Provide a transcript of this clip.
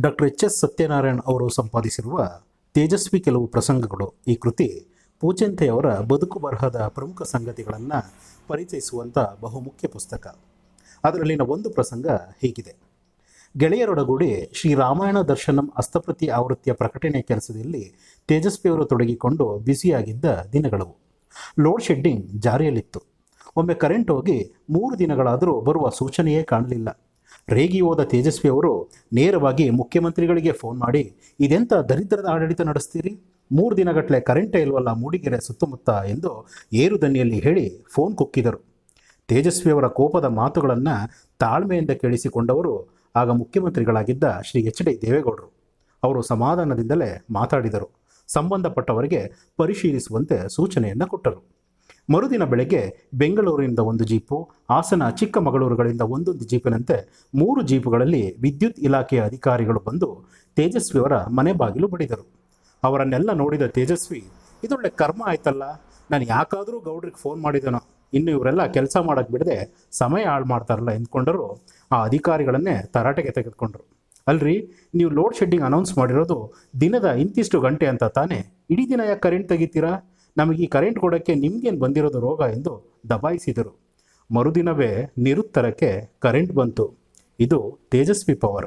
Doctor H S Satyanarayan ಅವರು ಸಂಪಾದಿಸಿರುವ ತೇಜಸ್ವಿ ಕೆಲವು ಪ್ರಸಂಗಗಳು. ಈ ಕೃತಿ ಪೂಜೆಂತೆಯವರ ಬದುಕು ಬರಹದ ಪ್ರಮುಖ ಸಂಗತಿಗಳನ್ನು ಪರಿಚಯಿಸುವಂಥ ಬಹುಮುಖ್ಯ ಪುಸ್ತಕ. ಅದರಲ್ಲಿನ ಒಂದು ಪ್ರಸಂಗ ಹೀಗಿದೆ. ಗೆಳೆಯರೊಡಗೂಡಿ ಶ್ರೀ ರಾಮಾಯಣ ದರ್ಶನಂ ಅಸ್ತಪ್ರತಿ ಆವೃತ್ತಿಯ ಪ್ರಕಟಣೆ ಕೆಲಸದಲ್ಲಿ ತೇಜಸ್ವಿಯವರು ತೊಡಗಿಕೊಂಡು ಬ್ಯುಸಿಯಾಗಿದ್ದ ದಿನಗಳವು ಲೋಡ್ ಶೆಡ್ಡಿಂಗ್ ಜಾರಿಯಲ್ಲಿತ್ತು. ಒಮ್ಮೆ ಕರೆಂಟ್ ಹೋಗಿ ಮೂರು ದಿನಗಳಾದರೂ ಬರುವ ಸೂಚನೆಯೇ ಕಾಣಲಿಲ್ಲ. ರೇಗಿ ಹೋದ ತೇಜಸ್ವಿ ಅವರು ನೇರವಾಗಿ ಮುಖ್ಯಮಂತ್ರಿಗಳಿಗೆ ಫೋನ್ ಮಾಡಿ ಇದೆಂಥ ದರಿದ್ರದ ಆಡಳಿತ ನಡೆಸ್ತೀರಿ? ಮೂರು ದಿನಗಟ್ಟಲೆ ಕರೆಂಟೇ ಇಲ್ವಲ್ಲ, ಮೂಡಿಗೆರೆ ಸುತ್ತಮುತ್ತ ಎಂದು ಏರುದನಿಯಲ್ಲಿ ಹೇಳಿ ಫೋನ್ ಕುಕ್ಕಿದರು. ತೇಜಸ್ವಿಯವರ ಕೋಪದ ಮಾತುಗಳನ್ನು ತಾಳ್ಮೆಯಿಂದ ಕೇಳಿಸಿಕೊಂಡವರು ಆಗ ಮುಖ್ಯಮಂತ್ರಿಗಳಾಗಿದ್ದ ಶ್ರೀ ಎಚ್ ಡಿ ದೇವೇಗೌಡರು. ಅವರು ಸಮಾಧಾನದಿಂದಲೇ ಮಾತಾಡಿದರು. ಸಂಬಂಧಪಟ್ಟವರಿಗೆ ಪರಿಶೀಲಿಸುವಂತೆ ಸೂಚನೆಯನ್ನು ಕೊಟ್ಟರು. ಮರುದಿನ ಬೆಳಗ್ಗೆ ಬೆಂಗಳೂರಿನಿಂದ ಒಂದು ಜೀಪು, ಹಾಸನ ಚಿಕ್ಕಮಗಳೂರುಗಳಿಂದ ಒಂದೊಂದು ಜೀಪಿನಂತೆ ಮೂರು ಜೀಪುಗಳಲ್ಲಿ ವಿದ್ಯುತ್ ಇಲಾಖೆಯ ಅಧಿಕಾರಿಗಳು ಬಂದು ತೇಜಸ್ವಿಯವರ ಮನೆ ಬಾಗಿಲು ಬಡಿದರು. ಅವರನ್ನೆಲ್ಲ ನೋಡಿದ ತೇಜಸ್ವಿ, ಇದೊಳ್ಳೆ ಕರ್ಮ ಆಯ್ತಲ್ಲ, ನಾನು ಯಾಕಾದರೂ ಗೌಡ್ರಿಗೆ ಫೋನ್ ಮಾಡಿದನೋ, ಇನ್ನು ಇವರೆಲ್ಲ ಕೆಲಸ ಮಾಡೋಕ್ಕೆ ಬಿಡದೆ ಸಮಯ ಹಾಳು ಮಾಡ್ತಾರಲ್ಲ ಎಂದ್ಕೊಂಡರು. ಆ ಅಧಿಕಾರಿಗಳನ್ನೇ ತರಾಟೆಗೆ ತೆಗೆದುಕೊಂಡರು. ಅಲ್ರಿ, ನೀವು ಲೋಡ್ ಶೆಡ್ಡಿಂಗ್ ಅನೌನ್ಸ್ ಮಾಡಿರೋದು ದಿನದ ಇಂತಿಷ್ಟು ಗಂಟೆ ಅಂತ ತಾನೇ, ಇಡೀ ದಿನ ಯಾಕೆ ಕರೆಂಟ್ ತೆಗಿತೀರಾ? ನಮಗೆ ಈ ಕರೆಂಟ್ ಕೊಡೋಕ್ಕೆ ನಿಮಗೇನು ಬಂದಿರೋದು ರೋಗ ಎಂದು ದಬಾಯಿಸಿದರು. ಮರುದಿನವೇ ನಿರುತ್ತರಕ್ಕೆ ಕರೆಂಟ್ ಬಂತು. ಇದು ತೇಜಸ್ವಿ ಪವರ್